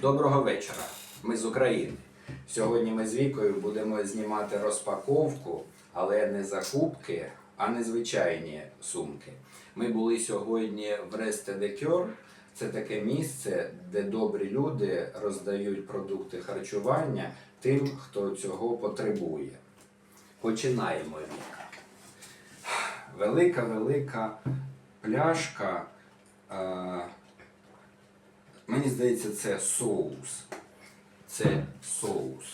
Доброго вечора. Ми з України. Сьогодні ми з Вікою будемо знімати розпаковку, але не закупки, а незвичайні сумки. Ми були сьогодні в Ресте Декьор. Це таке місце, де добрі люди роздають продукти харчування тим, хто цього потребує. Починаємо Віка. Велика велика пляшка. Мені здається, це соус. Це соус.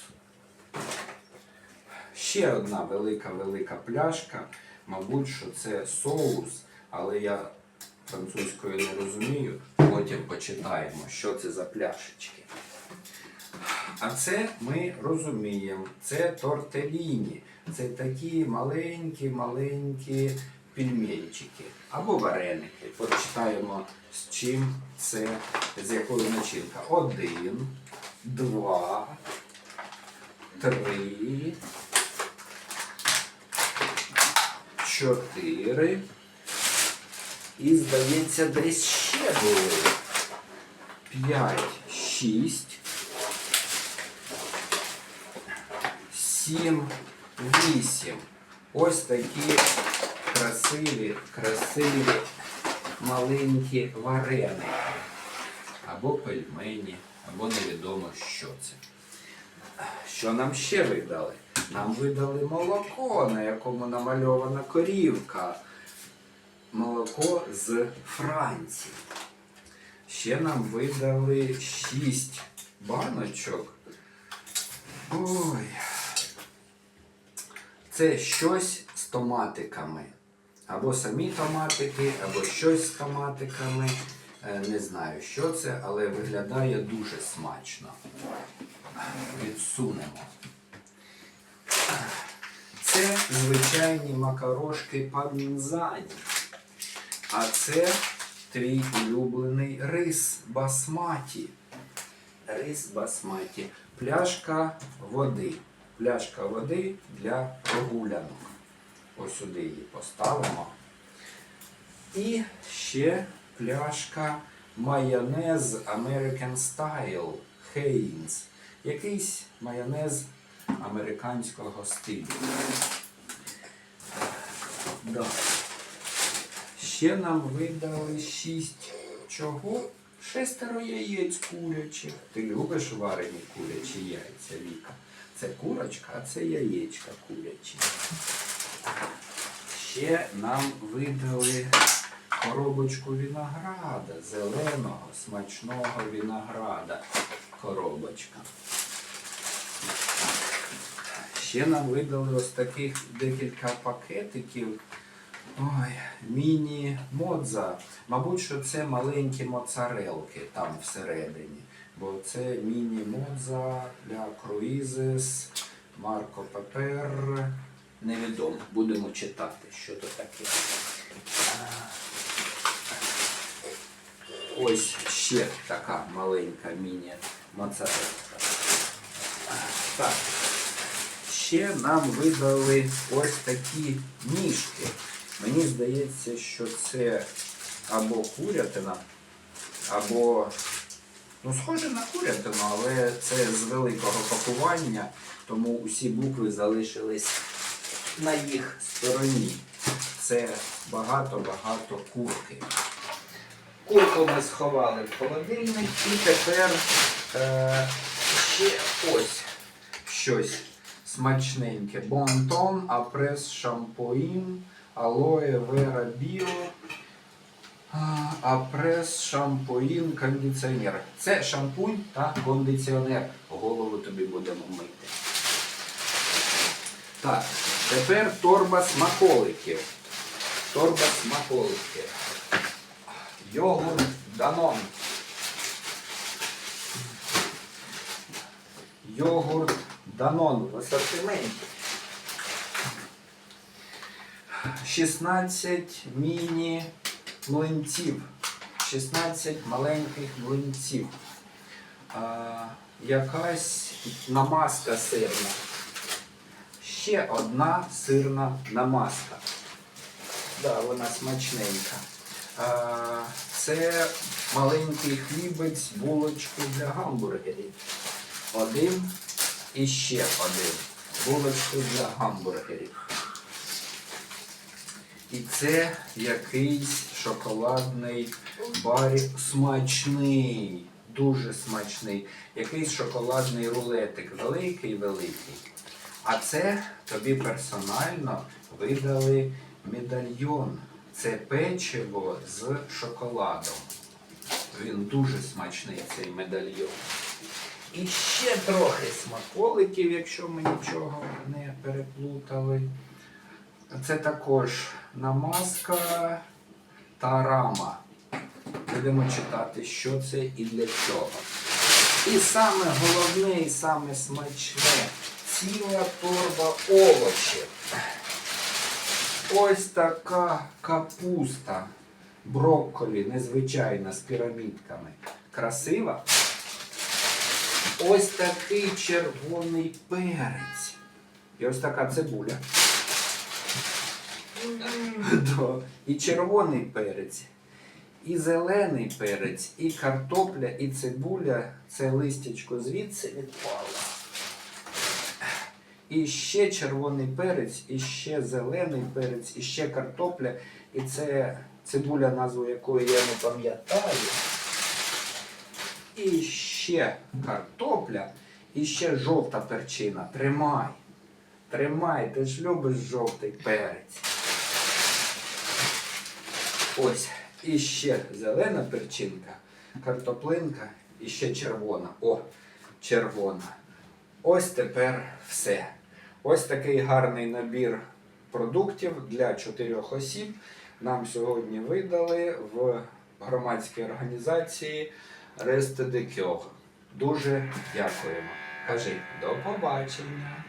Ще одна велика-велика пляшка. Мабуть, що це соус, але я французькою не розумію. Потім почитаємо, що це за пляшечки. А це ми розуміємо. Це тортеліні. Це такі маленькі-маленькі пельменчики або вареники. Почитаємо, з чим це, з якою начинка. Один, два, три, чотири. І, здається, десь ще були. П'ять, шість. сім, вісім. Ось такі красиві, красиві маленькі вареники. Або пельмені, або невідомо що це. Що нам ще видали? Нам видали молоко, на якому намальована корівка. Молоко з Франції. Ще нам видали шість баночок. Ой. Це щось з томатиками. Або самі томатики, або щось з томатиками. Е, Не знаю, що це, але виглядає дуже смачно. Відсунемо. Це звичайні макарошки панзані. А це твій улюблений рис басматі. Рис басматі. Пляшка води. Пляшка води для прогулянок. Ось сюди її поставимо. І ще пляшка майонез American Style Heinz. Якийсь майонез американського стилю. Да. Ще нам видали шість чого? Шестеро яєць курячих. Ти любиш варені курячі яйця, Віка? Це курочка, а це яєчка курячі. Ще нам видали коробочку винограда, зеленого, смачного винограда. Коробочка. Ще нам видали ось таких декілька пакетиків. Ой, міні-модза. Мабуть, що це маленькі моцарелки там всередині. Бо це міні-модза для круїзес, Марко Пепер. Невідомо. Будемо читати, що то таке. Ось ще така маленька міні-моцарелка. Так. Ще нам видали ось такі ніжки. Мені здається, що це або курятина, або ну, схоже на курятину, але це з великого пакування, тому усі букви залишились на їх стороні. Це багато-багато курки. Курку ми сховали в холодильник і тепер е, ще ось щось смачненьке. Бонтон, апрес шампуін, алоє вера біо, апрес шампуін, кондиціонер. Це шампунь та кондиціонер. Голову тобі будемо мити. Так, тепер торба смаколиків. Торба смаколиків. Йогурт Данон. Йогурт Данон в асортименті. 16 міні млинців. 16 маленьких млинців. Якась намазка сирна. Ще одна сирна намазка. Да, вона смачненька. Це маленький хлібець, булочки для гамбургерів. Один і ще один. Булочки для гамбургерів. І це якийсь шоколадний барі смачний, дуже смачний. Якийсь шоколадний рулетик, великий великий. А це тобі персонально видали медальйон. Це печиво з шоколадом. Він дуже смачний, цей медальйон. І ще трохи смаколиків, якщо ми нічого не переплутали. Це також намазка та рама. Будемо читати, що це і для чого. І саме головне, і саме смачне ціла торба овочів. Ось така капуста брокколі, незвичайна з пірамідками. Красива. Ось такий червоний перець. І ось така цибуля. І червоний перець, і зелений перець, і картопля, і цибуля. Це листячко звідси відпало. І ще червоний перець, і ще зелений перець, і ще картопля. І це цибуля, назву якої я не пам'ятаю. І ще картопля, і ще жовта перчина. Тримай. Тримай, ти ж любиш жовтий перець. Ось. І ще зелена перчинка, картоплинка і ще червона. О, червона. Ось тепер все. Ось такий гарний набір продуктів для чотирьох осіб. Нам сьогодні видали в громадській організації Рестедекьог. Дуже дякуємо. Кажи, до побачення.